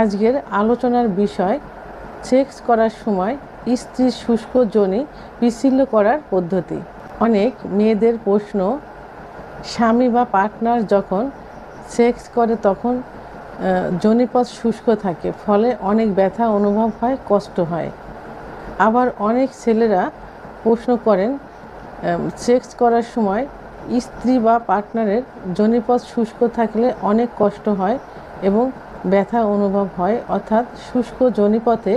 আজকের আলোচনার বিষয় সেক্স করার সময় স্ত্রীর শুষ্ক যোনি বিচ্ছিন্ন করার পদ্ধতি। অনেক মেয়েদের প্রশ্ন স্বামী বা পার্টনার যখন সেক্স করে তখন আহ, যোনিপথ শুষ্ক থাকে ফলে অনেক ব্যথা অনুভব হয় কষ্ট হয়। আবার অনেক ছেলেরা প্রশ্ন করেন সেক্স করার সময় স্ত্রী বা পার্টনারের যোনিপথ শুষ্ক থাকলে অনেক কষ্ট হয় এবং ব্যথা অনুভব হয়, অর্থাৎ শুষ্ক জনিপথে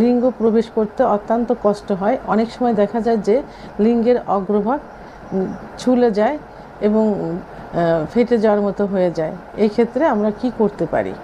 লিঙ্গ প্রবেশ করতে অত্যন্ত কষ্ট হয়। অনেক সময় দেখা যায় যে লিঙ্গের অগ্রভাগ ছুলে যায় এবং ফেটে যাওয়ার মতো হয়ে যায়। এই ক্ষেত্রে আমরা কি করতে পারি?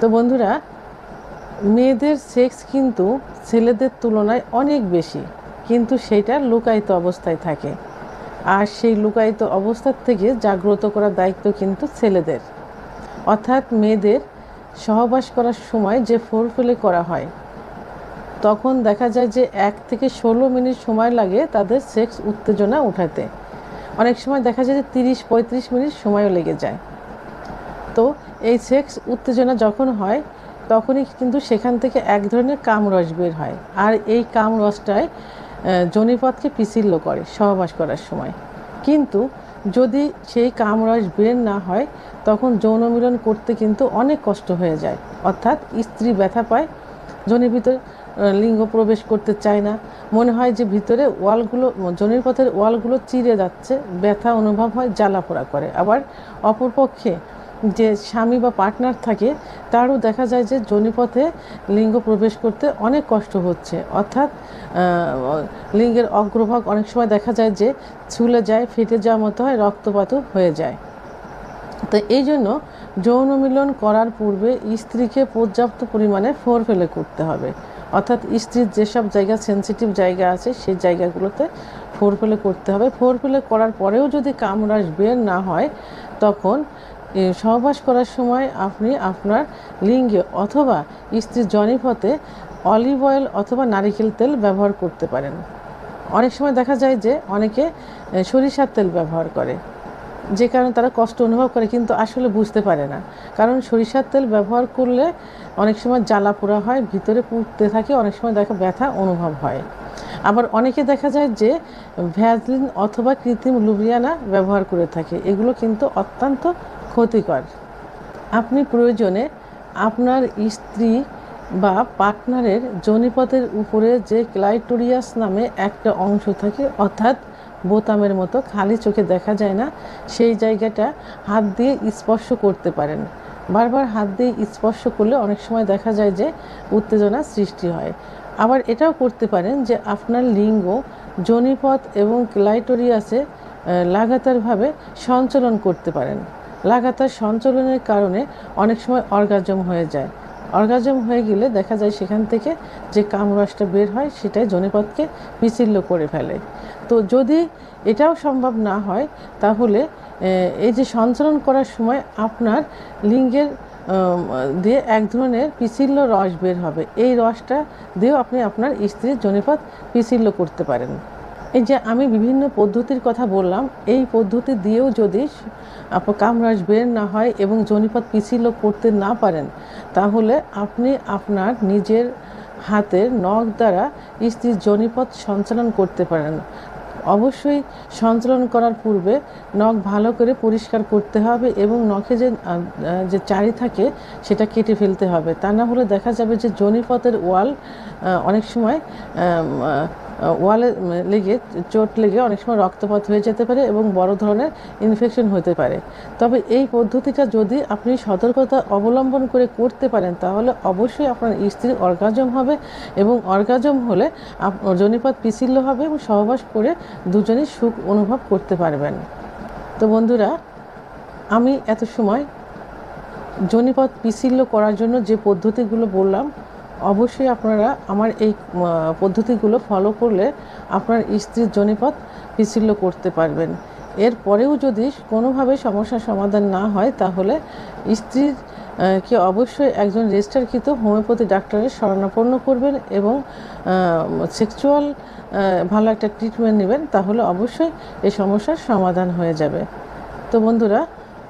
তো বন্ধুরা, মেয়েদের সেক্স কিন্তু ছেলেদের তুলনায় অনেক বেশি, কিন্তু সেটা লুকায়িত অবস্থায় থাকে। আর সেই লুকায়িত অবস্থার থেকে জাগ্রত করার দায়িত্ব কিন্তু ছেলেদের। অর্থাৎ মেয়েদের সহবাস করার সময় যে ফোরফেলে করা হয়, তখন দেখা যায় যে এক থেকে ষোলো মিনিট সময় লাগে তাদের সেক্স উত্তেজনা উঠাতে। অনেক সময় দেখা যায় যে তিরিশ, পঁয়ত্রিশ মিনিট সময়ও লেগে যায়। তো এই সেক্স উত্তেজনা যখন হয়, তখনই কিন্তু সেখান থেকে এক ধরনের কামরস বের হয়। আর এই কামরসটায় জনিপথকে পিছিল্য করে সহবাস করার সময়। কিন্তু যদি সেই কামরস বের না হয়, তখন যৌন মিলন করতে কিন্তু অনেক কষ্ট হয়ে যায়। অর্থাৎ স্ত্রী ব্যথা পায়, জনির ভিতরে লিঙ্গ প্রবেশ করতে চায় না। মনে হয় যে ভিতরে ওয়ালগুলো যোনির পথের ওয়ালগুলো চিরে যাচ্ছে, ব্যথা অনুভব হয় জ্বালা পোড়া করে। আবার অপরপক্ষে যে স্বামী বা পার্টনার থাকে, তারও দেখা যায় যে জনিপথে লিঙ্গ প্রবেশ করতে অনেক কষ্ট হচ্ছে। অর্থাৎ লিঙ্গের অগ্রভাগ অনেক সময় দেখা যায় যে ছুলে যায়, ফেটে যাওয়ার মতো হয়, রক্তপাতও হয়ে যায়। তো এই জন্য যৌন মিলন করার পূর্বে স্ত্রীকে পর্যাপ্ত পরিমাণে ফোর ফেলে করতে হবে। অর্থাৎ স্ত্রীর যেসব জায়গা সেন্সিটিভ জায়গা আছে সেই জায়গাগুলোতে ফোর ফেলে করতে হবে। ফোর ফেলে করার পরেও যদি কামরাস বের না হয়, তখন সহবাস করার সময় আপনি আপনার লিঙ্গে অথবা স্ত্রীর জনিপথে অলিভ অয়েল অথবা নারিকেল তেল ব্যবহার করতে পারেন। অনেক সময় দেখা যায় যে অনেকে সরিষার তেল ব্যবহার করে, যে কারণে তারা কষ্ট অনুভব করে কিন্তু আসলে বুঝতে পারে না। কারণ সরিষার তেল ব্যবহার করলে অনেক সময় জ্বালা পোড়া হয়, ভিতরে পুড়তে থাকে, অনেক সময় দেখা ব্যথা অনুভব হয়। আবার অনেকে দেখা যায় যে ভ্যাজলিন অথবা কৃত্রিম লুব্রিয়ানা ব্যবহার করে থাকে, এগুলো কিন্তু অত্যন্ত ক্ষতিকর। আপনি প্রয়োজনে আপনার স্ত্রী বা পার্টনারের জনিপথের উপরে যে ক্লাইটোরিয়াস নামে একটা অংশ থাকে, অর্থাৎ বোতামের মতো খালি চোখে দেখা যায় না, সেই জায়গাটা হাত দিয়ে স্পর্শ করতে পারেন। বারবার হাত দিয়ে স্পর্শ করলে অনেক সময় দেখা যায় যে উত্তেজনা সৃষ্টি হয়। আবার এটাও করতে পারেন যে আপনার লিঙ্গ, জনিপথ এবং ক্লাইটোরিয়াসে লাগাতারভাবে সঞ্চালন করতে পারেন। লাগাতার সঞ্চালনের কারণে অনেক সময় অর্গাজম হয়ে যায়। অর্গাজম হয়ে গেলে দেখা যায় সেখান থেকে যে কামরসটা বের হয়, সেটাই জনিপথকে বিচ্ছিন্ন করে ফেলে। তো যদি এটাও সম্ভব না হয়, তাহলে এই যে সঞ্চালন করার সময় আপনার লিঙ্গের দিয়ে এক ধরনের পিছিল্য রস বের হবে। এই রসটা দিয়েও আপনি আপনার স্ত্রীর জনিপথ পিছিল্য করতে পারেন। এই যে আমি বিভিন্ন পদ্ধতির কথা বললাম, এই পদ্ধতি দিয়েও যদি কামরাস বের না হয় এবং জনিপথ পিছিল্য করতে না পারেন, তাহলে আপনি আপনার নিজের হাতের নখ দ্বারা স্ত্রীর জনিপথ সঞ্চালন করতে পারেন। অবশ্যই সঞ্চালন করার পূর্বে নখ ভালো করে পরিষ্কার করতে হবে এবং নখে যে যে চারি থাকে সেটা কেটে ফেলতে হবে। তা না হলে দেখা যাবে যে জনিপথের ওয়াল অনেক সময় ওয়ালে লেগে, চোট লেগে অনেক সময় রক্তপাত হয়ে যেতে পারে এবং বড় ধরনের ইনফেকশন হতে পারে। তবে এই পদ্ধতিটা যদি আপনি সতর্কতা অবলম্বন করে করতে পারেন, তাহলে অবশ্যই আপনার স্ত্রীর অর্গাজম হবে এবং অর্গাজম হলে জনিপথ পিছিল্য হবে এবং সহবাস করে দুজনেই সুখ অনুভব করতে পারবেন। তো বন্ধুরা, আমি এত সময় জনিপথ পিছিল্য করার জন্য যে পদ্ধতিগুলো বললাম অবশ্যই আপনারা আমার এই পদ্ধতিগুলো ফলো করলে আপনার স্ত্রীর জনিপথ পিছিল্য করতে পারবেন। এরপরেও যদি কোনোভাবে সমস্যার সমাধান না হয়, তাহলে স্ত্রীর কে অবশ্যই একজন রেজিস্টারকৃত হোমিওপ্যাথি ডাক্তারের শরণাপন্ন করবেন এবং সেক্সুয়াল ভালো একটা ট্রিটমেন্ট নেবেন, তাহলে অবশ্যই এই সমস্যার সমাধান হয়ে যাবে। তো বন্ধুরা